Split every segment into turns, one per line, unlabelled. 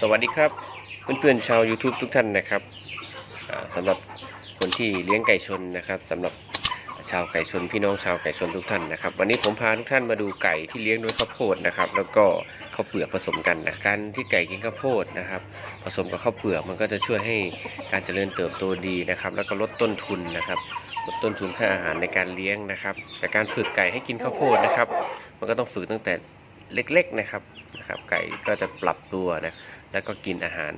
สวัสดีครับเพื่อนๆชาว YouTube ทุกท่านนะครับสำหรับคนที่เลี้ยงไก่ชนนะครับสำหรับชาวไก่ชนพี่น้องชาวไก่ชนทุกท่านนะครับ วันนี้ผมพาทุกท่านมาดูไก่ที่เลี้ยงด้วยข้าวโพดนะครับ แล้วก็ข้าวเปลือกผสมกันนะการที่ไก่กินข้าวโพดนะครับ ผสมกับข้าวเปลือกมันก็จะช่วยให้การเจริญเติบโตดีนะครับ แล้วก็ลดต้นทุนนะครับลดต้นทุนค่าอาหารในการเลี้ยงนะครับ แต่การฝึกไก่ให้กินข้าวโพดนะครับ มันก็ต้องฝึกตั้งแต่ เล็กๆนะครับนะครับ ไก่ก็จะปรับตัวนะแล้วก็กินอาหาร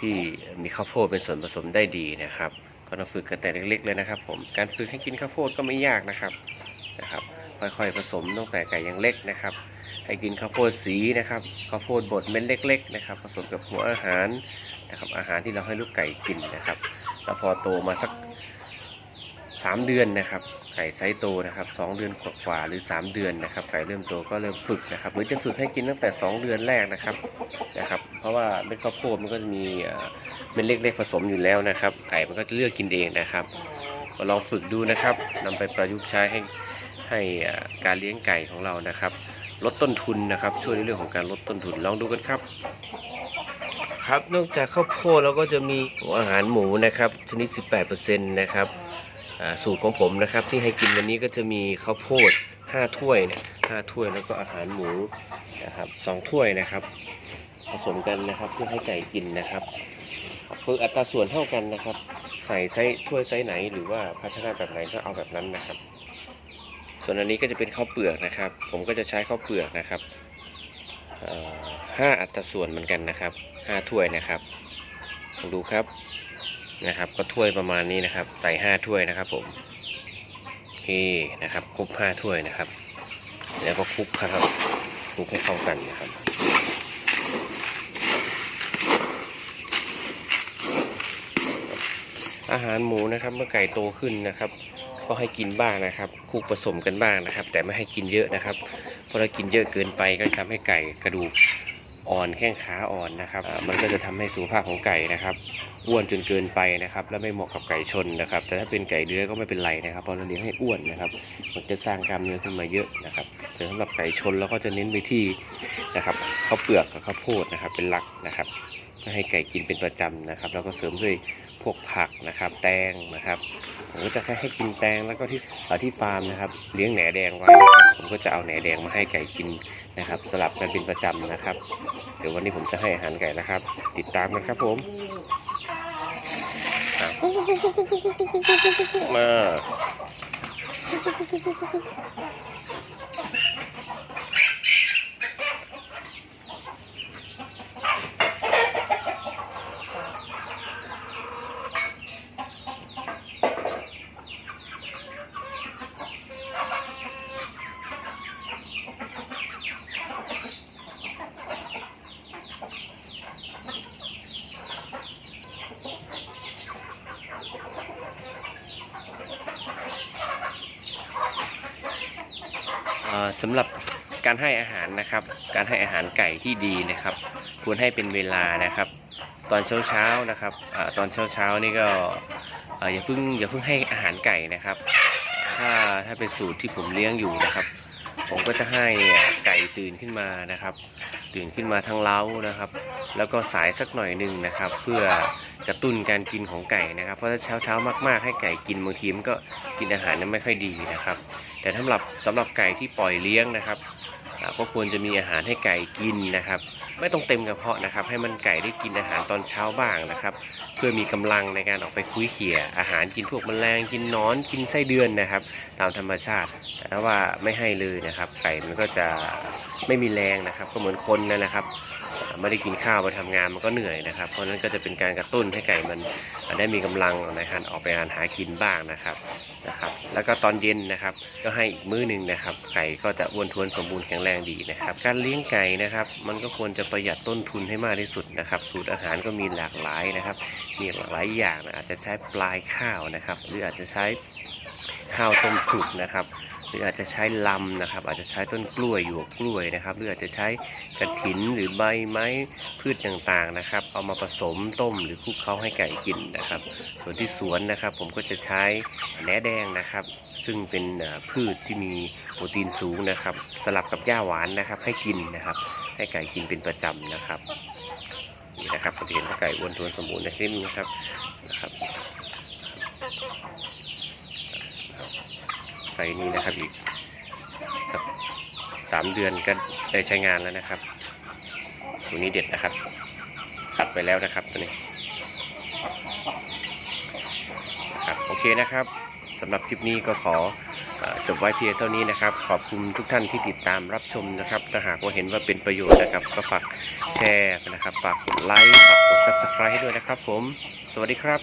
ที่มีข้าวโพดเป็นส่วนผสมได้ดีนะครับ ก็ต้องฝึกกันแต่เล็กๆเลยนะครับ ผมการฝึกให้กินข้าวโพดก็ไม่ยากนะครับนะครับ ค่อยๆผสมตั้งแต่ไก่ยังเล็กนะครับ ให้กินข้าวโพดสีนะครับข้าวโพดบดเม็ดเล็ก ๆ นะครับ ผสมกับหัวอาหารนะครับอาหารที่เราให้ลูกไก่กินนะครับ แล้วพอโตมาสัก 3เดือนนะครับ ไก่ไซส์โตนะครับสองเดือนกว่าๆหรือ3เดือนนะครับไก่เริ่มโตก็เริ่มฝึกนะครับหรือจะฝึกให้กินตั้งแต่2เดือนแรกนะครับนะครับ เพราะว่าเม็ดข้าวโพดมันก็จะมีเม็ดเล็กๆผสมอยู่แล้วนะครับ ไก่มันก็จะเลือกกินเองนะครับ ก็ลองฝึกดูนะครับนำไปประยุกต์ใช้ให้ให้การเลี้ยงไก่ของเรานะครับ ลดต้นทุนนะครับ ช่วยในเรื่องของการลดต้นทุนลองดูกันครับครับนอกจากข้าวโพดเราก็จะมีอาหารหมูนะครับชนิด 18%นะครับ สูตรของผมนะครับที่ให้กินวันนี้ก็จะมีข้าวโพด5ถ้วยเนี่ย5ถ้วยแล้วก็อาหารหมูนะครับสองถ้วยนะครับ ผสมกันนะครับเพื่อให้ไก่กินนะครับคืออัตราส่วนเท่ากันนะครับ ใส่ไซส์ถ้วยไซส์ไหน หรือว่าภาชนะแบบไหนก็เอาแบบนั้นนะครับ ส่วนอันนี้ก็จะเป็นข้าวเปลือกนะครับ ผมก็จะใช้ข้าวเปลือกนะครับห้าอัตราส่วนเหมือนกันนะครับห้าถ้วยนะครับลองดูครับ นะครับ ก็ถ้วยประมาณนี้นะครับใส่ห้าถ้วยนะครับผมโอเคนะครับครบห้าถ้วยนะครับ แล้วก็คลุกครับคลุกให้เข้ากันนะครับอาหารหมูนะครับเมื่อไก่โตขึ้นนะครับ ก็ให้กินบ้างนะครับคลุกผสมกันบ้างนะครับ แต่ไม่ให้กินเยอะนะครับ เพราะถ้ากินเยอะเกินไปก็ทำให้ไก่กระดูก อ่อนแข้งขาอ่อนนะครับมันก็จะทำให้สุขภาพของไก่นะครับอ้วนจนเกินไปนะครับ และไม่เหมาะกับไก่ชนนะครับ แต่ถ้าเป็นไก่เนื้อก็ไม่เป็นไรนะครับเพราะเราเลี้ยงให้อ้วนนะครับ มันจะสร้างกล้ามเนื้อขึ้นมาเยอะนะครับแต่สำหรับไก่ชนเราก็จะเน้นไปที่นะครับข้าวเปลือกกับข้าวโพดนะครับเป็นหลักนะครับ ให้ไก่กินเป็นประจำนะครับ แล้วก็เสริมด้วยพวกผักนะครับ แตงนะครับ ผมก็จะแค่ให้กินแตงแล้วก็ที่ที่ฟาร์มนะครับ เลี้ยงแหนแดงไว้นะครับผมก็จะเอาแหนแดงมาให้ไก่กินนะครับ สลับกันเป็นประจำนะครับ เดี๋ยววันนี้ผมจะให้อาหารไก่นะครับ ติดตามกันครับผมมา สำหรับการให้อาหารนะครับ การให้อาหารไก่ที่ดีนะครับ ควรให้เป็นเวลานะครับ ตอนเช้าเช้านะครับอตอนเช้าเช้านี่ก็อย่าเพิ่งอย่าเพิ่งให้อาหารไก่นะครับ ถ้าถ้าเป็นสูตรที่ผมเลี้ยงอยู่นะครับ ผมก็จะให้ไก่ตื่นขึ้นมานะครับ ตื่นขึ้นมาทั้งเล้านะครับ แล้วก็สายสักหน่อยหนึ่งนะครับ เพื่อกระตุ้นการกินของไก่นะครับ เพราะถ้าเช้าเช้ามากๆ ให้ไก่กินบางทีมันก็กินอาหารนั้นไม่ค่อยดีนะครับ แต่สำหรับสำหรับไก่ที่ปล่อยเลี้ยงนะครับก็ควรจะมีอาหารให้ไก่กินนะครับ ไม่ต้องเต็มกระเพาะนะครับ ให้มันไก่ได้กินอาหารตอนเช้าบ้างนะครับ เพื่อมีกำลังในการออกไปคุยเขี่ยอาหารกินพวกแมลงกินนอนกินไส้เดือนนะครับ ตามธรรมชาติ แต่ถ้าว่าไม่ให้เลยนะครับ ไก่มันก็จะไม่มีแรงนะครับ ก็เหมือนคนนั่นแหละครับ ไม่ได้กินข้าวไปทำงานมันก็เหนื่อยนะครับ เพราะฉะนั้นก็จะเป็นการกระตุ้นให้ไก่มันได้มีกำลังในการออกไปหาหากินบ้างนะครับนะครับ แล้วก็ตอนเย็นนะครับ ก็ให้อีกมื้อหนึ่งนะครับ ไก่ก็จะอ้วนท้วนสมบูรณ์แข็งแรงดีนะครับ การเลี้ยงไก่นะครับ มันก็ควรจะประหยัดต้นทุนให้มากที่สุดนะครับ สูตรอาหารก็มีหลากหลายนะครับ มีหลากหลายอย่างนะอาจจะใช้ปลายข้าวนะครับ หรืออาจจะใช้ข้าวต้มสุกนะครับ หรืออาจจะใช้ลำนะครับ อาจจะใช้ต้นกล้วยหยวกกล้วยนะครับ หรืออาจจะใช้กระถินหรือใบไม้พืชต่างๆนะครับ เอามาผสมต้มหรือคลุกเคล้าให้ไก่กินนะครับ ส่วนที่สวนนะครับ ผมก็จะใช้แหนแดงนะครับ ซึ่งเป็นพืชที่มีโปรตีนสูงนะครับ สลับกับหญ้าหวานนะครับ ให้กินนะครับ ให้ไก่กินเป็นประจำนะครับนี่นะครับเราจะเห็นไก่อ้วนทวนสมบูรณ์ในสิ้นนะครับนะครับ ไซส์นี้นะครับอีกสามเดือนก็ได้ใช้งานแล้วนะครับ ตัวนี้เด็ดนะครับขัดไปแล้วนะครับตัวนี้ครับโอเคนะครับสำหรับคลิปนี้ก็ขอจบไว้เพียงเท่านี้นะครับ ขอบคุณทุกท่านที่ติดตามรับชมนะครับถ้าหากว่าเห็นว่าเป็นประโยชน์นะครับ ก็ฝากแชร์นะครับ ฝากกดไลค์ฝากกด subscribe ให้ด้วยนะครับผม สวัสดีครับ